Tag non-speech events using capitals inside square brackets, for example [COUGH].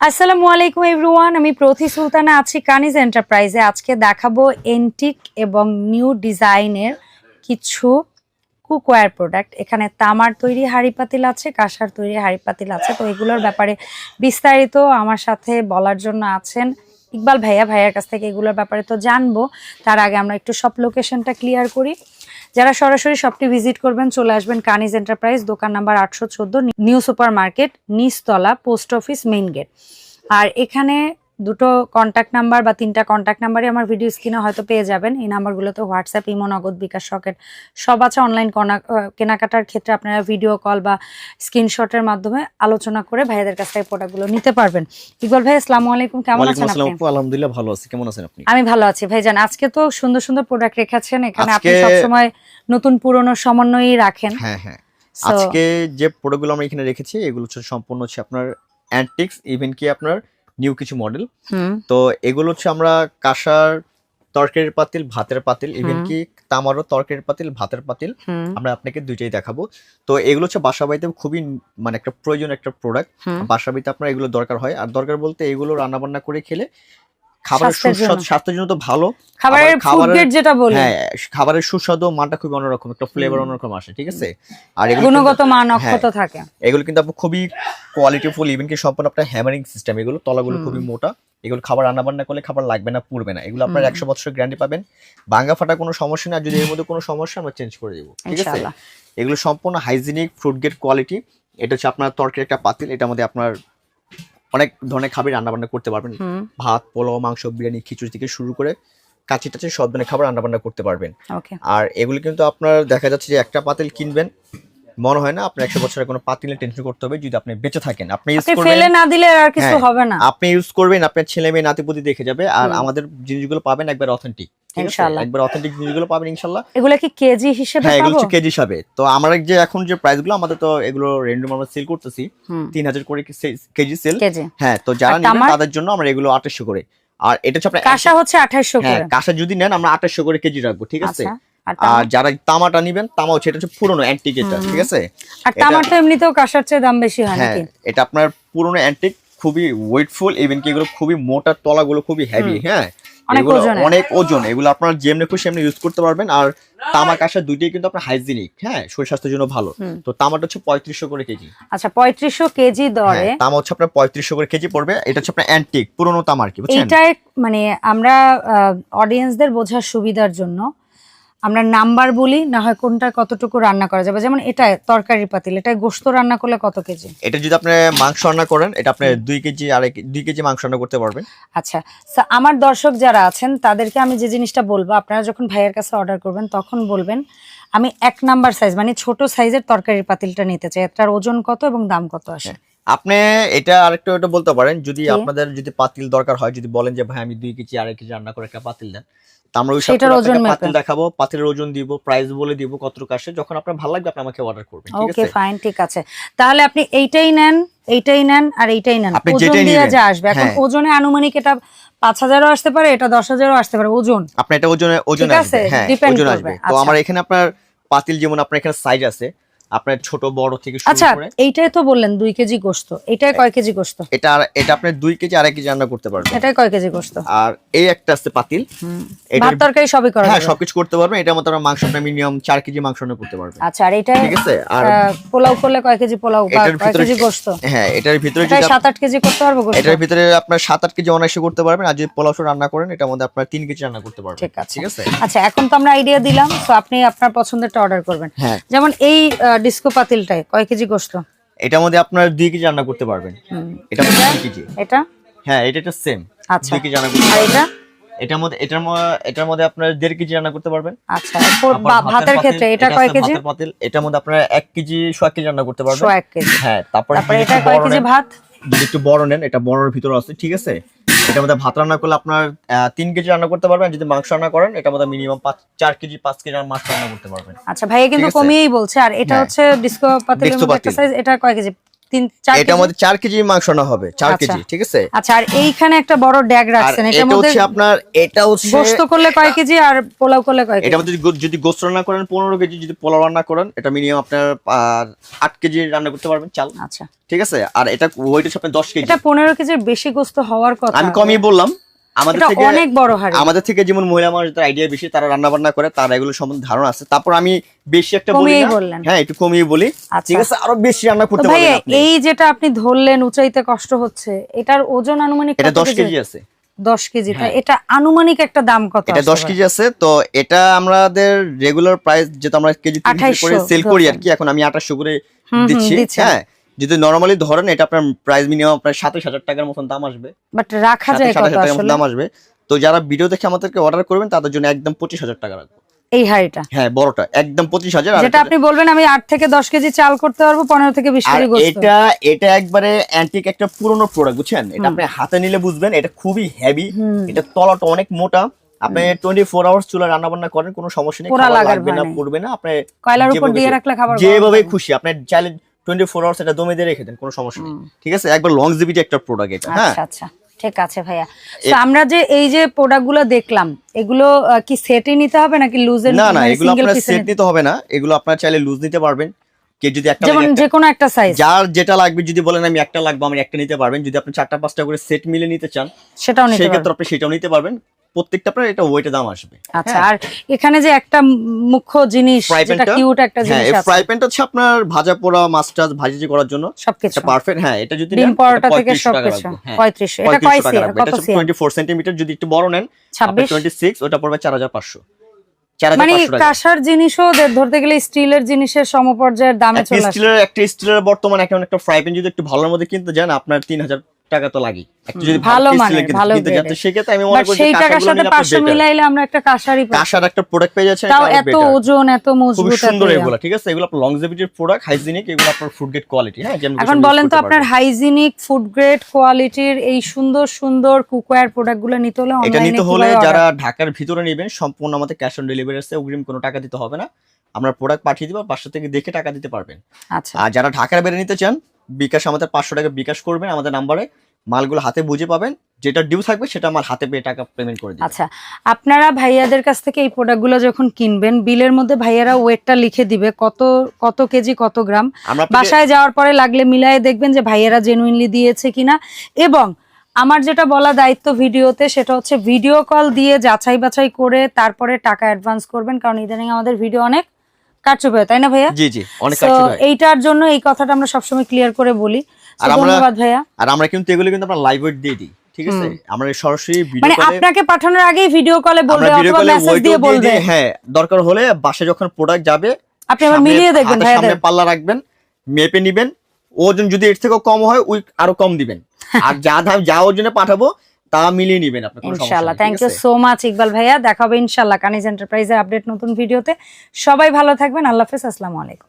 আসসালামু আলাইকুম এভরিওয়ান আমি প্রতি সুলতানা, আছি কানিজ এন্টারপ্রাইজে। আজকে দেখাবো এন্টিক এবং নিউ ডিজাইনের কিছু কুকওয়্যার প্রোডাক্ট। এখানে তামার তৈরি হাড়ি পাতিল আছে, কাঁসার তৈরি হাড়ি পাতিল আছে। তো এগুলোর ব্যাপারে বিস্তারিত আমার সাথে বলার জন্য আছেন ইকবাল ভাইয়া, ভাইয়ার কাছ থেকে এগুলোর ব্যাপারে তো জানব। তার আগে আমরা একটু সব লোকেশনটা ক্লিয়ার করি। যারা সরাসরি শপটি ভিজিট করবেন, চলে আসবেন কানিজ এন্টারপ্রাইজ, দোকান নাম্বার আটশো চোদ্দ, নিউ সুপার মার্কেট নিচতলা, পোস্ট অফিস, মেইন গেট। আর এখানে দুটো কন্ট্যাক্ট নাম্বার বা তিনটা কন্ট্যাক্ট নাম্বারই আমার ভিডিও স্ক্রিনে হয়তো পেয়ে যাবেন। এই নাম্বারগুলোতে হোয়াটসঅ্যাপ ইমো নগদ বিকাশ সকেট সব আছে অনলাইন কেনাকাটার ক্ষেত্রে আপনারা ভিডিও কল বা স্ক্রিনশটের মাধ্যমে আলোচনা করে ভাইয়াদের কাছ থেকে প্রোডাক্টগুলো নিতে পারবেন। ইকবাল ভাই আসসালামু আলাইকুম। কেমন আছেন আপনি? আপু। আলহামদুলিল্লাহ ভালো আছি। কেমন আছেন আপনি? আমি ভালো আছি। ভাইজান আজকে তো সুন্দর সুন্দর প্রোডাক্ট রেখেছেন। এখানে আপনি সবসময় নতুন পুরনো সমন্বয়ই রাখেন। হ্যাঁ হ্যাঁ। আজকে যে প্রোডাক্টগুলো আমরা এখানে রেখেছি এগুলো সম্পূর্ণ হচ্ছে আপনার অ্যান্টিক্স ইভেন কি আপনার নিউ কিছু মডেল। তো এগুলো হচ্ছে আমরা কাঁসার তরকারির পাতিল ভাতের পাতিল ইভেন। কি তামারও তরকারির পাতিল ভাতের পাতিল আমরা আপনাকে দুইটাই দেখাবো। তো এগুলো হচ্ছে বাসা বাড়িতে খুবই মানে একটা প্রয়োজন একটা প্রোডাক্ট বাসা বাড়িতে আপনার এগুলো দরকার হয়। আর দরকার বলতে এগুলো রান্না বান্না করে খেলে খাবারের সুস্বাদু স্বাস্থ্যের জন্য তো ভালো। খাবারের খাবারের- যেটা বলি। হ্যাঁ খাবারের সুস্বাদু মানটা খুবই অন্যরকম একটা ফ্লেভার অন্যরকম আসে ঠিক আছে? আর গুণগত মান হ্যাঁ। অক্ষত থাকে। এগুলো কিন্তু আপনার খুবই কোয়ালিটিফুল ইভেন কি সম্পূর্ণ আপনার হ্যামারিং সিস্টেম এগুলো তলাগুলো খুবই মোটা। এগুলো খাবার রান্না বান্না করলে খাবার লাগবে না পুড়বে না। এগুলো আপনার একশো বছর গ্যারান্টি পাবেন। ভাঙ্গা ফাটা কোনো সমস্যা নেই আর যদি এর মধ্যে কোনো সমস্যা আমরা চেঞ্জ করে দেবো ঠিক আছে? এগুলো সম্পূর্ণ হাইজিনিক ফ্রুট গেট কোয়ালিটি এটা হচ্ছে আপনার তরকারি একটা পাতিল এটা মধ্যে আপনার অনেক ধরনের খাবার রান্না বান্না করতে পারবেন। ভাত পোলাও মাংস বিরিয়ানি খিচুড়ি থেকে শুরু করে কাচি টাচি সব ধরনের খাবার রান্না বান্না করতে পারবেন। আর এগুলো কিন্তু আপনার দেখা যাচ্ছে যে একটা পাতিল কিনবেন মনে হয় না আপনার একশো বছরের কোনো পাতিলে টেনশন করতে হবে যদি আপনি বেঁচে থাকেন। আপনি ইউজ করবেন ফেলে না দিলে আর কিছু হ্যাঁ, হবে না। আপনি ইউজ করবেন আপনার ছেলে মেয়ে নাতিপুতি দেখে যাবে। আর আমাদের জিনিসগুলো পাবেন একবার অথেন্টিক ইনশাআল্লাহ। একবার অথেন্টিক জিনিসগুলো পাবেন ইনশাল্লাহ এগুলা কি কেজি হিসেবে হ্যাঁ এগুলো কেজি হিসাবে। তো আমরা যে এখন যে প্রাইসগুলো আমাদের তো এগুলো আমরা সেল করতেছি। হুম। তিন হাজার করে কেজি সেল হ্যাঁ তো যারা নেবেন তাদের জন্য আমরা এগুলো করে। আর এটা হচ্ছে আপনার কাঁসা হচ্ছে আঠাইশো হ্যাঁ করে। কাঁসা যদি নেন আমরা করে কেজি রাখব ঠিক আছে? আচ্ছা আর যারা তামাটা নিবেন তামা হচ্ছে এটা হচ্ছে পুরোনো অ্যান্টিক এটা ঠিক আছে? আর এটা- এমনিতেও কাঁসার চেয়ে দাম বেশি হয় নাকি? এটা আপনার পুরোনো অ্যান্টিক খুবই ওয়েটফুল ইভেন কি এগুলো খুবই মোটা তলাগুলো খুবই হেভি হ্যাঁ? এগুলো। অনেক ওজন এগুলো আপনার যেমনি খুশি এমনি ইউজ করতে পারবেন। আর তামা কাঁসা দুইটাই কিন্তু আপনার হাইজিনিক হ্যাঁ শরীর স্বাস্থ্যের জন্য ভালো। তো তামাটা হচ্ছে পঁয়ত্রিশশো করে কেজি। আচ্ছা পঁয়ত্রিশশো কেজি দরে হ্যাঁ, তামা হচ্ছে আপনার পঁয়ত্রিশশো করে কেজি পড়বে। এটা হচ্ছে আপনার অ্যান্টিক পুরোনো তামার কি বুঝছেন? এটা মানে আমরা অডিয়েন্সদের বোঝার সুবিধার জন্য আমরা নাম্বার বলি না হয় কোনটা কতটুকু রান্না করা যাবে। যেমন এটা তরকারির পাতিল এটা গোস্ত রান্না করলে কত কেজি? এটা যদি আপনি মাংস রান্না করেন এটা আপনি দুই কেজি আড়াই কে- দুই কেজি মাংস রান্না করতে পারবেন। আচ্ছা আমার দর্শক যারা আছেন তাদেরকে আমি যে জিনিসটা বলব আপনারা যখন ভাইয়ের কাছে অর্ডার করবেন তখন বলবেন আমি এক নাম্বার সাইজ মানে ছোট সাইজের তরকারির পাতিলটা নিতে চাই। এটার ওজন কত এবং দাম কত আসে? আপনি এটা আরেকটু এটা বলতে পারেন যদি আপনাদের যদি পাতিল দরকার হয় যদি বলেন যে ভাই আমি দুই কেজি আড়াই কেজি রান্না করে একটা পাতিল দেন। আমরা ওই সেটার ওজন পাতিল দেখাবো পাতিলের ওজন দিব প্রাইস বলে দিব কতটুকু আসে। যখন আপনার ভালো লাগবে আপনি আমাকে অর্ডার করবেন ঠিক ওকে ফাইন ঠিক আছে। তাহলে আপনি এইটাই নেন এইটাই নেন আর এইটাই নেন। ওজন দিয়ে যা আসবে। এখন হ্যাঁ। ওজনে আনুমানিক এটা পাঁচ হাজারও আসতে পারে এটা দশ হাজারও আসতে পারে ওজন। আপনি এটা ওজনে ওজন আছে, আসবে হ্যাঁ ওজন আসবে। তো আচ্ছা। আমার এখানে আপনার পাতিল যেমন আপনার এখানে সাইজ আছে আপনার ছোট বড় থেকে শুরু আচ্ছা করে এইটাই তো বললেন দুই কেজি গোস্ত এটাই কয় কেজি গোস্ত এটা আর- এটা আপনি দুই কেজি আড়াই কেজি রান্না করতে পারবেন। এটাই কয় কেজি গোস্ত আর এই একটা আছে পাতিল। ভাত তরকারি সবই করা হ্যাঁ সবকিছু করতে পারবেন। এটার মতো আপনার মাংস মিনিমাম চার কেজি মাংস রান্না করতে পারবেন। আচ্ছা আর এটা ঠিক আছে? আর পোলাও করলে কয় কেজি পোলাও বা কয় কেজি গোস্ত হ্যাঁ এটার ভিতরে যদি আপ- সাত আট কেজি করতে পারব গোস্ত এটার ভিতরে আপনার সাত আট কেজি অনায়াসে করতে পারবেন। আর যদি পোলাও রান্না করেন এটার মধ্যে আপনার তিন কেজি রান্না করতে পারবেন। ঠিক আছে। ঠিক আছে? আচ্ছা এখন তো আমরা আইডিয়া দিলাম তো আপনি আপনার পছন্দেরটা অর্ডার করবেন। হ্যাঁ। যেমন এই ডিস্কো পাতিলটায় কয় কেজি গোস্ত এটার মধ্যে আপনার দুই কেজি রান্না করতে পারবেন। এটা কেজি। এটা? হ্যাঁ এটা সেম আচ্ছা। দুই কেজি রান্না করতে আর এটা? এটার মধ্যে এটার এটার মধ্যে আপনার দেড় কেজি রান্না করতে পারবেন। আচ্ছা ভাতের ক্ষেত্রে এটা কয় কেজি? পাতিল। এটার মধ্যে আপনার এক কেজি সোয়া কেজি রান্না করতে পারবেন। এক কেজি। হ্যাঁ তারপরে এটা কয় কেজি ভাত? যদি একটু বড় নেন এটা বড়র ভিতরে আছে ঠিক আছে? এটার মধ্যে ভাত রান্না করলে আপনার তিন কেজি রান্না করতে পারবেন যদি মাংস রান্না করেন এটা মধ্যে মিনিমাম পাঁচ চার কেজি পাঁচ কেজি মাছ রান্না করতে পারবেন আচ্ছা ভাইয়া কিন্তু কমিয়েই বলছে আর এটা হ্যাঁ। হচ্ছে ডিস্কো পাতিলের। সাইজ এটা কয় কেজি তিন চার কেজি? মধ্যে চার কেজি মাংস না হবে আচ্ছা। কেজি ঠিক আছে? আচ্ছা আর এইখানে একটা বড় ড্যাগ আর রাখছেন এটার মধ্যে হচ্ছে আপনার এটা হচ্ছে গোস্ত করলে কয় কেজি আর পোলাও করলে কয় কেজি? এটা মধ্যে যদি রান্না করেন পনেরো কেজি যদি পোলাও রান্না করেন এটা মিনিমাম আপনার কেজি রান্না করতে পারবেন চাল। আচ্ছা। ঠিক আছে? আর এটা ওইটা হচ্ছে আপনার দশ কেজি। এটা কেজির বেশি গোস্ত হওয়ার কথা। আমি কমই বললাম আমাদের থেকে অনেক বড় হাড়ি আমাদের থেকে যেমন মহিলা মানুষদের আইডিয়া বেশি তারা রান্না বান্না করে তারা এগুলো সম্বন্ধে ধারণা আছে। তারপর আমি বেশি একটা বলি। হ্যাঁ একটু কমিয়ে বলি। আচ্ছা। ঠিক আছে আরও বেশি রান্না করতে পারবেন আপনি। এই যেটা আপনি ধরলেন উঁচাইতে কষ্ট হচ্ছে এটার ওজন আনুমানিক এটা কত দশ কেজি? আছে। দশ কেজি তাই হ্যাঁ। এটা আনুমানিক একটা দাম কত এটা আসতে দশ পারে? কেজি আছে। তো এটা আমাদের রেগুলার প্রাইস যেটা আমরা কেজি 2800 করে সেল করি আর কি এখন আমি আঠাশশো করে হুম, হুম, দিচ্ছি। হ্যাঁ যদি নরমালি ধরেন এটা আপনার প্রাইস মিনিমাম আপনার সাতাশ হাজার টাকার মতন দাম আসবে। বাট রাখা যায় সাতাশ হাজার টাকার মতন দাম আসবে। তো যারা ভিডিও দেখে আমাদেরকে অর্ডার করবেন তাদের জন্য একদম পঁচিশ হাজার টাকা রাখব। এই হাড়িটা হ্যাঁ বড়টা। একদম পঁচিশ হাজার যেটা আপনি বলবেন আমি আট থেকে দশ কেজি চাল করতে পারব পনেরো থেকে বিশ কেজি এটা এটা একবারে অ্যান্টিক একটা পুরনো প্রোডাক্ট বুঝছেন? এটা আপনি হাতে নিলে বুঝবেন এটা খুবই হেভি এটা তলাটা অনেক মোটা। আপনি টোয়েন্টি ফোর আওয়ার্স চুলা রান্না বান্না করেন কোনো সমস্যা নেই। খাবার লাগবে না ভয় পড়বে না। আপনি কয়লার উপর দিয়ে রাখলে খাবার যেভাবে খুশি। আপনি চাইলে টোয়েন্টি ফোর আওয়ার্স এটা দমে দিয়ে রেখে দেন কোনো সমস্যা নেই। ঠিক আছে? একবার লংজিভিটি একটা প্রোডাক্ট এটা হ্যাঁ? আচ্ছা আচ্ছা। ঠিক আছে ভাইয়া। তো আমরা যে এই যে প্রোডাক্টগুলো দেখলাম এগুলো কি সেটে নিতে হবে নাকি লুজের না না এগুলো সিঙ্গেল আপনার সেট নিতে হবে না। এগুলো আপনার চাইলে লুজ নিতে পারবেন। কে যদি একটা যেমন যে কোনো একটা সাইজ যার যেটা লাগবে যদি বলেন আমি একটা লাগবে আমি একটা নিতে পারবেন। যদি আপনি চারটা পাঁচটা করে সেট মিলে নিতে চান সেটাও নিতে পারবেন ক্ষেত্রে আপনি সেটাও নিতে পারবেন। প্রত্যেকটা আপনার এটা ওয়েটের দাম আসবে। আচ্ছা আর এখানে যে একটা মুখ্য জিনিস যেটা কিউট একটা হ্যাঁ জিনিস আছে। ফ্রাই প্যানটা হচ্ছে আপনার ভাজা পোড়া মাছ টাছ ভাজি করার জন্য। সবকিছু। পারফেক্ট হ্যাঁ এটা যদি ডিম পরোটা থেকে সবকিছু। রাখব, হ্যাঁ। পঁয়ত্রিশশো। এটা কয় সিএম কত এটা সিএম 24 সেন্টিমিটার যদি একটু বড় নেন ছাব্বিশ? 26 ওটা পড়বে 4500 মানে 4500 টাকা। কাঁসার জিনিসও ধরতে গেলে স্টিলের জিনিসের সমপর্যায়ের দামে একটা চলে স্টিলের একটা স্টিলের বর্তমানে এখন একটা ফ্রাই প্যান যদি একটু ভালোর মধ্যে কিনতে যান আপনার 3000 টাকা তো লাগে যদি ভালো। সেক্ষেত্রে আমি মনে করি সেই টাকার সাথে নিলে আপনার পাঁচশো better। মিলাইলে আমরা একটা একটা প্রোডাক্ট পেয়ে যাচ্ছেন তাও এত ওজন এত মজবুত সুন্দর। এগুলো ঠিক আছে? এগুলো আপনার লংজিভিটির প্রোডাক্ট হাইজিনিক এগুলো আপনার ফুড গ্রেড কোয়ালিটি হ্যাঁ? এখন বলেন তো আপনার হাইজিনিক ফুড গ্রেড কোয়ালিটির এই সুন্দর সুন্দর কুকওয়্যার নিতে হলে এটা নিতে হলে যারা ঢাকার ভিতরে নেবেন সম্পূর্ণ আমাদের ক্যাশ অন ডেলিভারি আছে অগ্রিম কোনো টাকা দিতে হবে না। আমরা প্রোডাক্ট পাঠিয়ে দিব পাঁচশো থেকে দেখে টাকা দিতে পারবেন। আচ্ছা। আর যারা ঢাকার বাইরে নিতে চান বিকাশ আমাদের পাঁচশো টাকা বিকাশ করবেন আমাদের নাম্বারে। মালগুলো হাতে বুঝে পাবেন যেটা ডিউ থাকবে সেটা আমার হাতে পেয়ে টাকা পেমেন্ট করে দিবেন। আচ্ছা আপনারা ভাইয়াদের কাছ থেকে এই প্রোডাক্টগুলো যখন কিনবেন বিলের মধ্যে ভাইয়ারা ওয়েটটা লিখে দিবে কত কত কেজি কত গ্রাম। বাসায় যাওয়ার পরে লাগলে মিলায়ে দেখবেন যে ভাইয়েরা জেনুইনলি দিয়েছে কিনা। এবং আমার যেটা বলা দায়িত্ব ভিডিওতে সেটা হচ্ছে ভিডিও কল দিয়ে যাচাই বাছাই করে তারপরে টাকা অ্যাডভান্স করবেন কারণ ইদানিং আমাদের ভিডিও অনেক কারচুপি তাই না ভাইয়া? জি জি অনেক কাজ এইটার জন্য এই কথাটা আমরা সবসময় ক্লিয়ার করে বলি। আর আমরা- ভাইয়া। আর আমরা কিন্তু এগুলো কিন্তু আমরা লাইভ ওয়েট দিয়ে দিই ঠিক আছে? আমরা সরাসরি ভিডিও মানে আপনাকে পাঠানোর আগেই ভিডিও কলে বলবে অথবা মেসেজ দিয়ে বলবে। হ্যাঁ দরকার হলে বাসে যখন প্রোডাক্ট যাবে আপনি আবার মিলিয়ে দেখবেন ভাইয়াদের সামনে পাল্লা রাখবেন মেপে নিবেন ওজন যদি এর থেকেও কম হয় ওই আরও কম দিবেন। [LAUGHS] আর যা দাম যা ওজনে পাঠাবো তা মিলিয়ে নিবেন আপনি ইনশাআল্লাহ। Thank you so much Iqbal ভাইয়া। দেখা হবে ইনশাল্লাহ কানিজ এন্টারপ্রাইজের আপডেট নতুন ভিডিওতে। সবাই ভালো থাকবেন। আল্লাহ হাফেজ। আসসালামু আলাইকুম।